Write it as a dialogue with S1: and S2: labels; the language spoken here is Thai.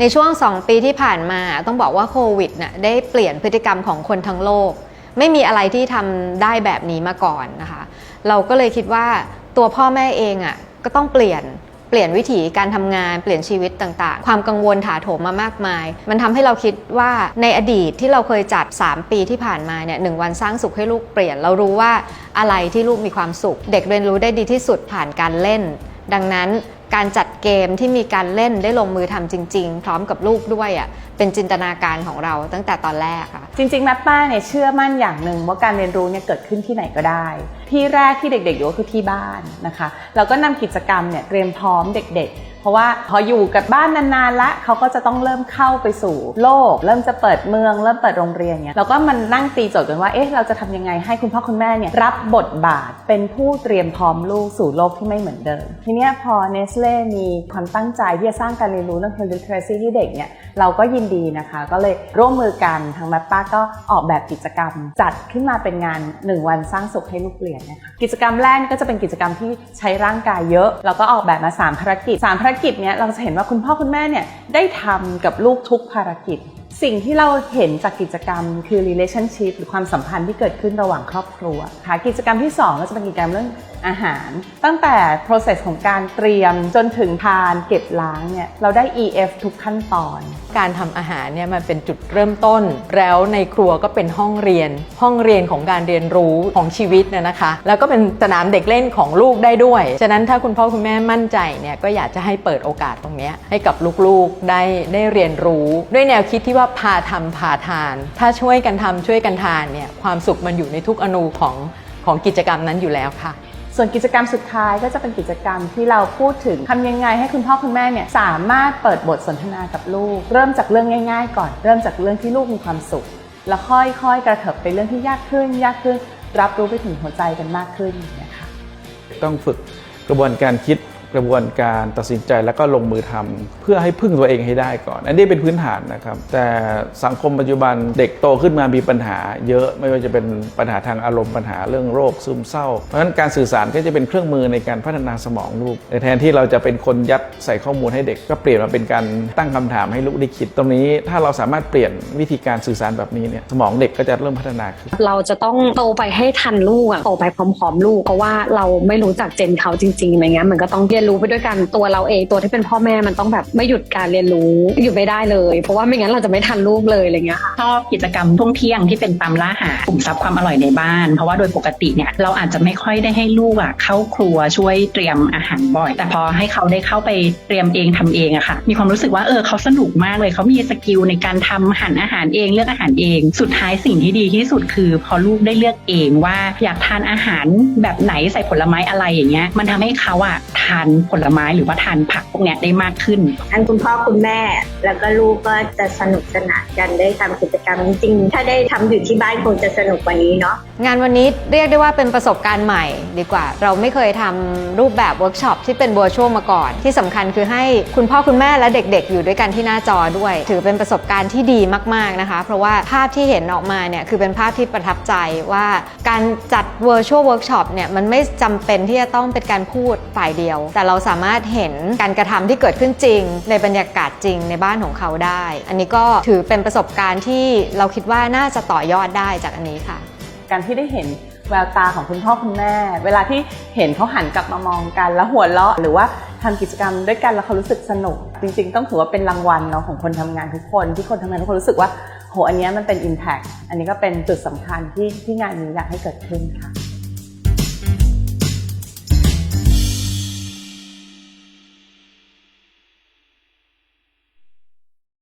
S1: ในช่วง 2 ปีที่ผ่านมาต้องบอกว่าโควิดน่ะได้เปลี่ยนพฤติกรรมของคนทั้งโลก ไม่มีอะไรที่ทำได้แบบนี้มาก่อนนะคะ เราก็เลยคิดว่าตัวพ่อแม่เองอะก็ต้องเปลี่ยนเปลี่ยนวิถีการทำงานเปลี่ยนชีวิตต่างๆ ความกังวลถาโถมมามากมาย มันทำให้เราคิดว่าในอดีตที่เราเคยจัด 3 ปีที่ผ่านมาเนี่ยหนึ่งวันสร้างสุขให้ลูกเปลี่ยน เรารู้ว่าอะไรที่ลูกมีความสุข เด็กเรียนรู้ได้ดีที่สุดผ่านการเล่น ดังนั้น การจัดเกมที่มีการเล่นได้ลงมือทำจริง ๆ พร้อมกับลูกด้วยอะเป็นจินตนาการของเราตั้งแต่ตอนแรกค่ะ
S2: จริง ๆ แม่ป้าเนี่ยเชื่อมั่นอย่างหนึ่งว่าการเรียนรู้เนี่ยเกิดขึ้นที่ไหนก็ได้ ที่แรกที่เด็กๆอยู่ก็คือที่บ้านนะคะ เราก็นำกิจกรรมเนี่ยเตรียมพร้อมเด็ก ๆ เพราะว่าพออยู่กับบ้านนานๆละเขาก็จะต้องเริ่มเข้าไปสู่โลก เริ่มจะเปิดเมือง เริ่มเปิดโรงเรียนเนี่ยเราก็มันนั่งตีโจทย์กันว่าเอ๊ะเราจะทำยังไงให้คุณพ่อคุณแม่เนี่ยรับบทบาทเป็นผู้เตรียมพร้อมลูกสู่โลกที่ไม่เหมือนเดิม ทีเนี้ยพอเนสเล่มีความตั้งใจที่จะสร้างการเรียนรู้เรื่อง health literacy ให้เด็กเนี่ยเราก็ยินดีนะคะ ก็เลยร่วมมือกันทางแมปป้าก็ออกแบบกิจกรรม จัดขึ้นมาเป็นงาน 1 วันสร้างสุขให้ลูกเรียนนะคะกิจกรรมแรกก็จะเป็นกิจกรรมที่ใช้ร่างกายเยอะ เราก็ออกแบบมา 3 ภารกิจ3ภารารกิจเนี้ยเราจะเห็นว่าคุณพ่อคุณแม่เนี่ยได้ทำกับลูกทุกภารกิจ สิ่งที่เราเห็นจากกิจกรรมคือ relationship หรือความสัมพันธ์ที่เกิดขึ้นระหว่างครอบครัวค่ะกิจกรรมที่ 2 ก็จะเป็นกิจกรรมเรื่องอาหาร ตั้งแต่ process ของการเตรียมจนถึงทานเก็บล้างเนี่ยเราได้ EF ทุกขั้นตอน
S3: การทำอาหารเนี่ยมันเป็นจุดเริ่มต้น แล้วในครัวก็เป็นห้องเรียน ห้องเรียนของการเรียนรู้ของชีวิตน่ะนะคะ แล้วก็เป็นสนามเด็กเล่นของลูกได้ด้วย ฉะนั้นถ้าคุณพ่อคุณแม่มั่นใจเนี่ยก็อยากจะให้เปิดโอกาสตรงนี้ให้กับลูกๆได้ได้เรียนรู้ด้วยแนวคิดที่ว่าพาทำพาทาน ถ้าช่วยกันทำช่วยกันทานเนี่ยความสุขมันอยู่ในทุกอนูของของกิจกรรมนั้นอยู่แล้วค่ะ
S2: ส่วนกิจกรรมสุดท้ายก็จะเป็นกิจกรรมที่เราพูดถึงทำยังไงให้คุณพ่อคุณแม่เนี่ยสามารถเปิดบทสนทนากับลูก เริ่มจากเรื่องง่าย ๆ ก่อน เริ่มจากเรื่องที่ลูกมีความสุข แล้วค่อยๆ กระเถิบไปเรื่องที่ยากขึ้น ยากขึ้น รับรู้ไปถึงหัวใจกันมากขึ้นอย่างเงี้ยค่ะ
S4: ต้องฝึกกระบวนการคิด กระบวนการตัดสินใจแล้วก็ลงมือทำเพื่อให้พึ่งตัวเองให้ได้ก่อน อันนี้เป็นพื้นฐานนะครับ แต่สังคมปัจจุบันเด็กโตขึ้นมามีปัญหา เยอะไม่ว่าจะเป็นปัญหาทางอารมณ์ปัญหาเรื่องโรคซึมเศร้า เพราะฉะนั้นการสื่อสารก็จะเป็นเครื่องมือในการพัฒนาสมองลูกแต่แทนที่เราจะเป็นคนยัดใส่ข้อมูลให้เด็กก็เปลี่ยนมาเป็นการตั้งคำถามให้ลูกได้คิด ตรงนี้ถ้าเราสามารถเปลี่ยนวิธีการสื่อสารแบบนี้เนี่ยสมองเด็กก็จะเริ่มพัฒนาขึ้น
S5: เราจะต้องโตไปให้ทันลูกอะโตไปพร้อม ๆ ลูกเพราะว่าเราไม่รู้จักเจนเขาจริงๆอะไรเงี้ยมันก็ต้องเรียนรู้ไปด้วยกันตัวเราเองตัวที่เป็นพ่อแม่มันต้องแบบไม่หยุดการเรียนรู้หยุดไม่ได้เลย เพราะว่าไม่งั้นเราจะไม่ทันลูกเลยอะไรเงี้ยค่ะ
S6: ชอบกิจกรรมท่องเที่ยงที่เป็นตามล่าหาขุมทรัพย์ความอร่อยในบ้าน เพราะว่าโดยปกติเนี่ยเราอาจจะไม่ค่อยได้ให้ลูกอะเข้าครัวช่วยเตรียมอาหารบ่อย แต่พอให้เขาได้เข้าไปเตรียมเองทำเองอะค่ะ มีความรู้สึกว่าเออเขาสนุกมากเลยเขามีสกิลในการทำหั่นอาหารเองเลือกอาหารเอง สุดท้ายสิ่งที่ดีที่สุดคือ พอลูกได้เลือกเองว่าอยากทานอาหารแบบไหนใส่ผลไม้อะไรอย่างเงี้ยมันทำให้เขาอะานผลไม้หรือว่าทานผักพวกเนี้ยได้มากขึ้น
S7: ทั้งคุณพ่อคุณแม่ แล้วก็ลูกก็จะสนุกสนานกันได้ทำกิจกรรมจริงๆถ้าได้ทำอยู่ที่บ้านคงจะสนุกกว่านี้เนาะ
S1: งานวันนี้เรียกได้ว่าเป็นประสบการณ์ใหม่ดีกว่า เราไม่เคยทำรูปแบบเวิร์กช็อปที่เป็นบัวช่วมาก่อน ที่สำคัญคือให้คุณพ่อคุณแม่และเด็กๆ อยู่ด้วยกันที่หน้าจอด้วย ถือเป็นประสบการณ์ที่ดีมากๆนะคะ เพราะว่าภาพที่เห็นออกมาเนี่ยคือเป็นภาพที่ประทับใจว่าการจัด virtual workshop เนี่ยมันไม่จำเป็นที่จะต้องเป็นการพูดฝ่ายเดียว แต่เราสามารถเห็นการกระทำที่เกิดขึ้นจริง ในบรรยากาศจริงในบ้านของเขาได้ อันนี้ก็ถือเป็นประสบการณ์ที่เราคิดว่าน่าจะต่อยอดได้จากอันนี้ค่ะ
S2: การที่ได้เห็นแววตาของคุณพ่อคุณแม่ เวลาที่เห็นเขาหันกลับมามองกันแล้วหัวเราะ หรือว่าทำกิจกรรมด้วยกันแล้วเขารู้สึกสนุก จริง ๆ ต้องถือว่าเป็นรางวัลเนาะของคนทำงานทุกคน ที่คนทำงานทุกคนรู้สึกว่าโหอันนี้มันเป็น Impact อันนี้ก็เป็นจุดสำคัญที่ที่งานนี้อยากให้เกิดขึ้นค่ะ